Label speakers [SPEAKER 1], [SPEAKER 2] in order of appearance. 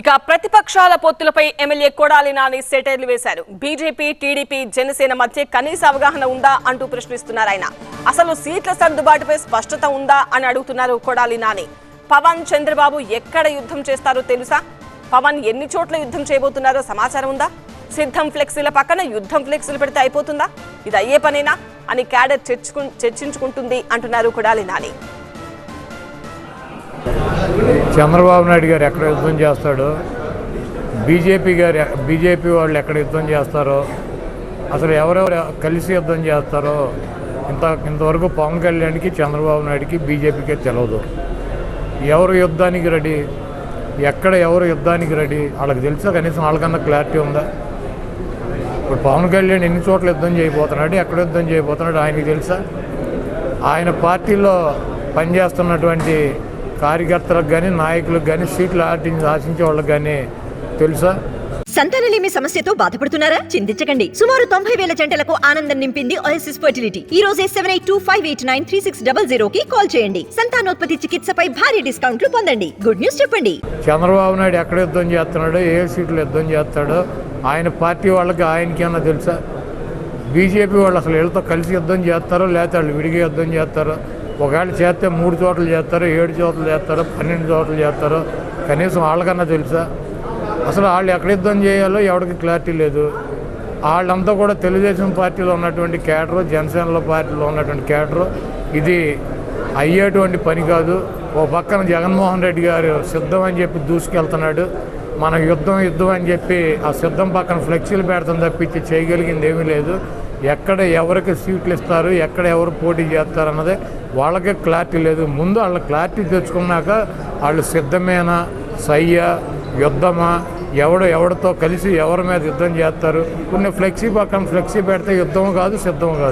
[SPEAKER 1] ఇక ప్రతిపక్షాల పొత్తులపై ఎమ్మెల్యే కొడాలి నాని సెటైర్లు వేశారు. బీజేపీ టీడీపీ జనసేన మధ్య కనీస అవగాహన ఉందా అంటూ ప్రశ్నిస్తున్నారు ఆయన. అసలు సీట్ల సర్దుబాటుపై స్పష్టత ఉందా అని అడుగుతున్నారు కొడాలి నాని. పవన్ చంద్రబాబు ఎక్కడ యుద్ధం చేస్తారో తెలుసా? పవన్ ఎన్ని చోట్ల యుద్ధం చేయబోతున్నారో సమాచారం ఉందా? సిద్ధం ఫ్లెక్సీల పక్కన యుద్ధం ఫ్లెక్సీలు పెడితే అయిపోతుందా? ఇది అయ్యే పనేనా? అని క్యాడర్ చర్చించుకుంటుంది అంటున్నారు కొడాలి నాని.
[SPEAKER 2] చంద్రబాబు నాయుడు గారు ఎక్కడ యుద్ధం చేస్తాడో? బీజేపీ గారు బీజేపీ వాళ్ళు ఎక్కడ యుద్ధం చేస్తారో? అసలు ఎవరెవరు కలిసి యుద్ధం చేస్తారో? ఇంత ఇంతవరకు పవన్ కళ్యాణ్కి చంద్రబాబు నాయుడుకి బీజేపీకే తెలియదు ఎవరు యుద్ధానికి రెడీ? ఎక్కడ ఎవరు యుద్ధానికి రెడీ? వాళ్ళకి తెలుసా కనీసం వాళ్ళకన్నా క్లారిటీ ఉందా? ఇప్పుడు పవన్ కళ్యాణ్ ఎన్ని చోట్ల యుద్ధం చేయబోతున్నాడు? ఎక్కడ యుద్ధం చేయబోతున్నాడు? ఆయనకి తెలుసా? ఆయన పార్టీలో పనిచేస్తున్నటువంటి కార్యకర్తలకు కానీ నాయకులకు కానీ సీట్లు ఆశించి ఆశించే వాళ్ళకి కానీ తెలుసా?
[SPEAKER 3] సంతానలేమి సమస్యతో బాధపడుతున్నారా? చింతించకండి. సుమారు తొంభై వేల జంటలకు ఆనందం నింపింది ఓఎస్ఎస్ ఫర్టిలిటీ ఈ రోజే seven eight two five eight nine three six double zero కి కాల్ చేయండి. సంతానోత్పత్తి చికిత్సపై భారీ డిస్కౌంట్లు పొందండి. గుడ్ న్యూస్ చెప్పండి.
[SPEAKER 2] చంద్రబాబు నాయుడు ఎక్కడ యుద్ధం చేస్తున్నాడో ఏ సీట్లు యుద్ధం చేస్తాడో ఆయన పార్టీ వాళ్ళకి ఆయనకి అన్న తెలుసా? బీజేపీ వాళ్ళు అసలు వీళ్ళతో కలిసి యుద్ధం చేస్తారో లేకపోతే వాళ్ళు విడిగా యుద్ధం చేస్తారో? ఒకవేళ చేస్తే మూడు చోట్ల చేస్తారు ఏడు చోట్ల చేస్తారు పన్నెండు చోట్ల చేస్తారు. కనీసం వాళ్ళకన్నా తెలుసా? అసలు వాళ్ళు ఎక్కడ యుద్ధం చేయాలో ఎవరికి క్లారిటీ లేదు. వాళ్ళంతా కూడా తెలుగుదేశం పార్టీలో ఉన్నటువంటి కేటరు జనసేనలో పార్టీలో ఉన్నటువంటి కేటరు ఇది అయ్యేటువంటి పని కాదు. ఓ పక్కన జగన్మోహన్ రెడ్డి గారు సిద్ధం అని చెప్పి దూసుకెళ్తున్నాడు. మన యుద్ధం యుద్ధం అని చెప్పి ఆ సిద్ధం పక్కన ఫ్లెక్సీలు పెడతాం తప్పించి చేయగలిగింది ఏమీ లేదు. ఎక్కడ ఎవరికి సీట్లు ఇస్తారు ఎక్కడ ఎవరు పోటీ చేస్తారు అన్నది వాళ్ళకే క్లారిటీ లేదు. ముందు వాళ్ళ క్లారిటీ తెచ్చుకున్నాక వాళ్ళు సిద్ధమేనా సయ్య యుద్ధమా ఎవడు ఎవడితో కలిసి ఎవరి మీద యుద్ధం చేస్తారు? కొన్ని ఫ్లెక్సీ పక్కన ఫ్లెక్సీ పెడితే యుద్ధం కాదు సిద్ధం కాదు.